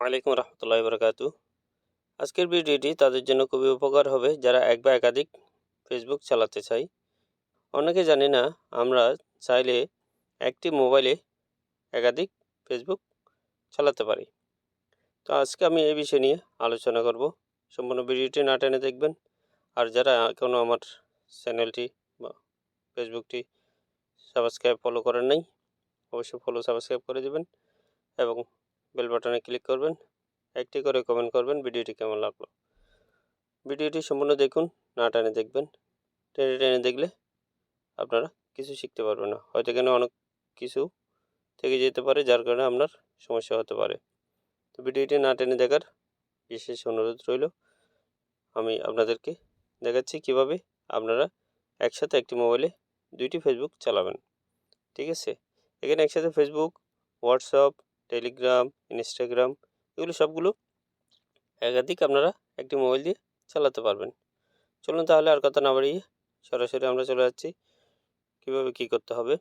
ওয়ালাইকুম রহমতুল্লাহ বরকাতু আজকের ভিডিওটি তাদের জন্য খুবই উপকার হবে যারা এক বা একাধিক ফেসবুক চালাতে চাই অনেকে জানি না, আমরা চাইলে একটি মোবাইলে একাধিক ফেসবুক চালাতে পারি। তো আজকে আমি এই বিষয় নিয়ে আলোচনা করব। সম্পূর্ণ ভিডিওটি না টেনে দেখবেন। আর যারা এখনও আমার চ্যানেলটি বা ফেসবুকটি সাবস্ক্রাইব ফলো করেন নাই, অবশ্যই ফলো সাবস্ক্রাইব করে দেবেন এবং বেল বাটনে ক্লিক করবেন, একটি করে কমেন্ট করবেন, ভিডিওটি কেমন লাগল। ভিডিওটি সম্পূর্ণ দেখুন, না টানে দেখবেন। টেনে টেনে দেখলে আপনারা কিছু শিখতে পারবেন না। হয়তো এখানে অনেক কিছু থেকে যেতে পারে, যার কারণে আপনার সমস্যা হতে পারে। তো ভিডিওটি না টেনে দেখার বিশেষ অনুরোধ রইল, আমি আপনাদেরকে দেখাচ্ছি কীভাবে আপনারা একসাথে একটি মোবাইলে দুইটি ফেসবুক চালাবেন। ঠিক আছে? এখানে একসাথে ফেসবুক হোয়াটসঅ্যাপ টেলিগ্রাম, ইনস্টাগ্রাম এগুলো সবগুলো একাধিক আপনারা একটি মোবাইল দিয়ে চালাতে পারবেন। চলুন তাহলে আর কথা না বাড়িয়ে সরাসরি আমরা চলে যাচ্ছি। কীভাবে কী করতে হবে?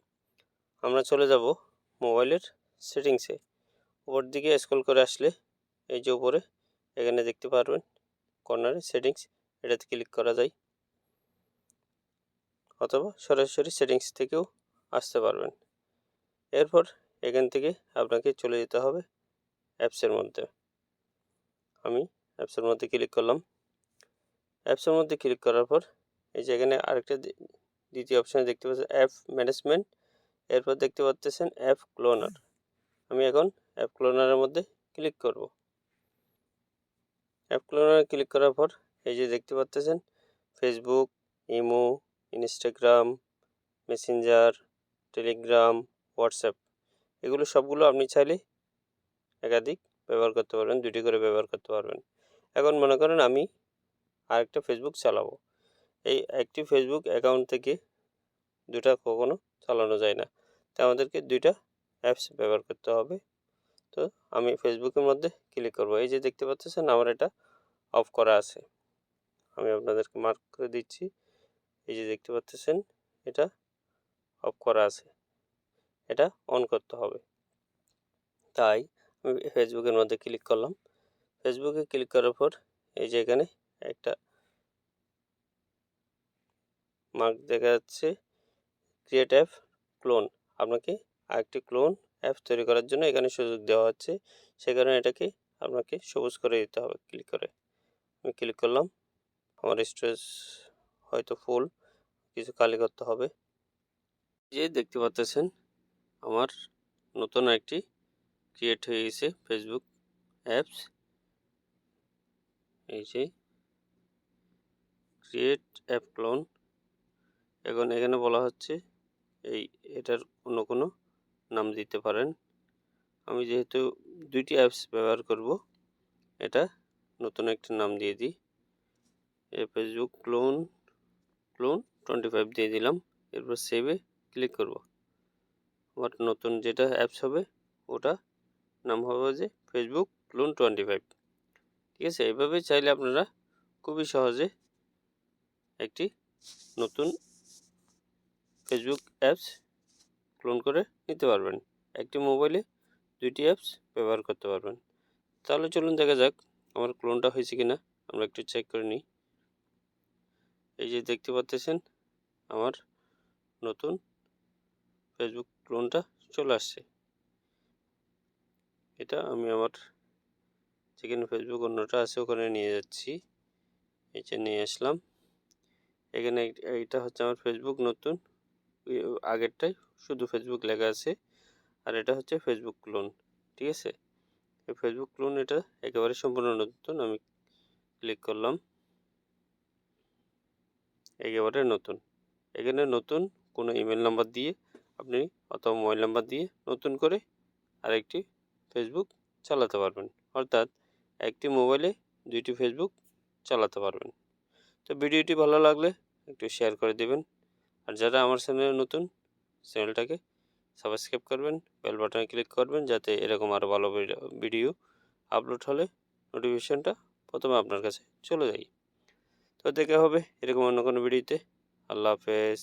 আমরা চলে যাব মোবাইলের সেটিংসে। উপর দিকে স্ক্রল করে আসলে এই যে উপরে, এখানে দেখতে পারবেন কর্নারে সেটিংস এটাতে ক্লিক করা যায়। অথবা সরাসরি সেটিংস থেকেও আসতে পারবেন। এরপর এখান থেকে আপনাকে চলে যেতে হবে অ্যাপসের মধ্যে। আমি অ্যাপসের মধ্যে ক্লিক করলাম। অ্যাপসের মধ্যে ক্লিক করার পর এই যে এখানে আরেকটা দ্বিতীয় অপশানে দেখতে পাচ্ছেন অ্যাপ ম্যানেজমেন্ট এরপর দেখতে পাচ্ছেন অ্যাপ ক্লোনার আমি এখন অ্যাপ ক্লোনারের মধ্যে ক্লিক করব। অ্যাপ ক্লোনারে ক্লিক করার পর এই যে দেখতে পাচ্ছেন Facebook imo Instagram Messenger Telegram WhatsApp এগুলো সবগুলো আপনি চাইলে একাধিক ব্যবহার করতে পারবেন দুটি করে ব্যবহার করতে পারবেন। এখন মনে করেন আমি আরেকটা ফেসবুক চালাবো। এই একটি ফেসবুক অ্যাকাউন্ট থেকে দুটা কখনো চালানো যায় না। তাই আমাদেরকে দুইটা অ্যাপস ব্যবহার করতে হবে। তো আমি ফেসবুকের মধ্যে ক্লিক করব। এই যে দেখতে পাচ্ছেন আমার এটা অফ করা আছে। আমি আপনাদেরকে মার্ক করে দিচ্ছি। এই যে দেখতে পাচ্ছেন এটা অফ করা আছে। এটা অন করতে হবে। তাই আমি ফেসবুকের মধ্যে ক্লিক করলাম। ফেসবুকে ক্লিক করার পর এই যে এখানে একটা মার্ক দেখা যাচ্ছে ক্রিয়েট অ্যাপ ক্লোন আপনাকে আরেকটি ক্লোন অ্যাপ তৈরি করার জন্য এখানে সুযোগ দেওয়া হচ্ছে। সে কারণে এটাকে আপনাকে সবুজ করে দিতে হবে ক্লিক করে। আমি ক্লিক করলাম। আমার স্টোরেজ হয়তো ফুল কিছু কালি করতে হবে। যে দেখতে পাচ্ছেন আমার নতুন একটি ক্রিয়েট হয়ে গেছে ফেসবুক অ্যাপস এই যে ক্রিয়েট অ্যাপ ক্লোন এখন এখানে বলা হচ্ছে এই এটার অন্য কোনো নাম দিতে পারেন। আমি যেহেতু দুইটি অ্যাপস ব্যবহার করব, এটা নতুন একটা নাম দিয়ে দিই। এই Facebook clone clone twenty five দিয়ে দিলাম। এরপর সেভে ক্লিক করব। আমার নতুন যেটা অ্যাপস হবে, ওটা নাম হবে যে ফেসবুক ক্লোন টোয়েন্টি ফাইভ ঠিক আছে? এইভাবে চাইলে আপনারা খুবই সহজে একটি নতুন ফেসবুক অ্যাপস ক্লোন করে নিতে পারবেন। একটি মোবাইলে দুইটি অ্যাপস ব্যবহার করতে পারবেন। তাহলে চলুন দেখা যাক আমার ক্লোনটা হয়েছে কিনা। আমরা একটু চেক করে নিই। এই যে দেখতে পাচ্ছেন, আমার নতুন ফেসবুক ক্লোনটা চলে আসছে। এটা আমি আমার যেখানে ফেসবুক অন্যটা আছে ওখানে নিয়ে যাচ্ছি। যে নিয়ে আসলাম। এখানে এইটা হচ্ছে আমার ফেসবুক নতুন। আগেরটাই শুধু ফেসবুক লেখা আছে। আর এটা হচ্ছে ফেসবুক ক্লোন ঠিক আছে? ফেসবুক ক্লোন এটা একেবারে সম্পূর্ণ নতুন, আমি ক্লিক করলাম। একেবারে নতুন। এখানে নতুন কোনো ইমেল নাম্বার দিয়ে আপনি অথবা মোবাইল নাম্বার দিয়ে নতুন করে আরেকটি ফেসবুক চালাতে পারবেন। অর্থাৎ একটি মোবাইলে দুইটি ফেসবুক চালাতে পারবেন। তো ভিডিওটি ভালো লাগলে একটু শেয়ার করে দেবেন। আর যারা আমার চ্যানেলে নতুন চ্যানেলটাকে সাবস্ক্রাইব করবেন বেল বাটনে ক্লিক করবেন, যাতে এরকম আরও ভালো ভিডিও আপলোড হলে নোটিফিকেশানটা প্রথমে আপনার কাছে চলে যায়। তো দেখা হবে এরকম অন্য কোনো ভিডিওতে আল্লাহ হাফেজ।